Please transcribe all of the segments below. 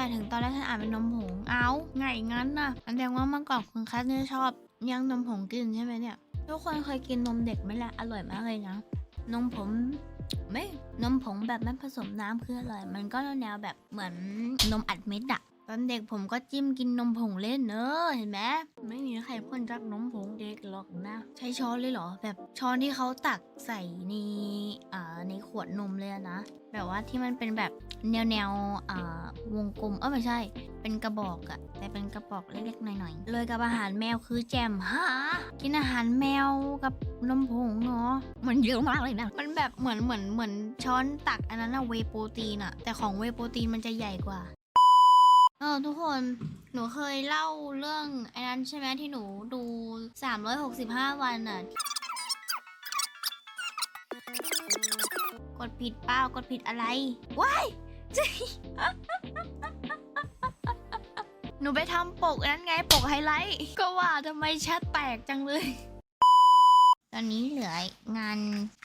มายถึงตอนแรกฉันอ่านเป็นนมผง เอาไงงั้นน่ะแสดงว่าเมื่อก่อนคุณคัสเนี่ยชอบย่างนมผงกินใช่ไหมเนี่ย ทุกคนเคยกินนมเด็กไหมล่ะ อร่อยมากเลยนะ นมผงไม่นมผงแบบไม่ผสมน้ำคืออร่อย มันก็แนวแบบเหมือนนมอัดเม็ดอะตอนเด็กผมก็จิ้มกินนมผงเล่นเนอะเห็นไหมไม่ ใครเพื่อนรักนมผงเด็กหรอกนะ ใช้ช้อนเลยเหรอ แบบช้อนที่เขาตักใส่ในอ่าในขวดนมเลยนะ แบบว่าที่มันเป็นแบบแนวแนวอ่าวงกลมเออไม่ใช่ เป็นกระบอกอะแต่เป็นกระบอกเล็กๆหน่อยๆเลยกับอาหารแมวคือแจมฮะกินอาหารแมวกับนมผงเนาะมันเยอะมากเลยนะ มันแบบเหมือนเหมือนเหมือนช้อนตักอันนั้นอะเวโปรตีนอะแต่ของเวโปรตีนมันจะใหญ่กว่าเออทุกคน หนูเคยเล่าเรื่องไอ้นั้นใช่ไหมที่หนูดู 365 วันอะกดผิดเป้ากดผิดอะไร ว้ายจหนูไปทำปกนั้นไงปกไฮไลท์ ก็ว่าทำไมแชทแตกจังเลย ตอนนี้เหลืองาน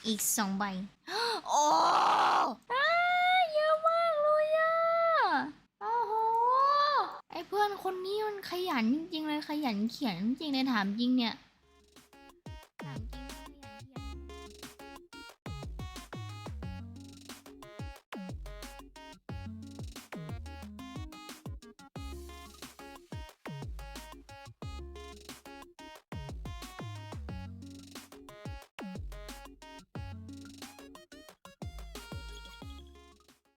อีกสองใบ โอ้อ้าเยอะมากเลยอะโอ้โห ไอเพื่อน คนนี้มันขยันจริงๆเลยขยันเขียนจริงเลยถามจริงเนี่ยถามจริง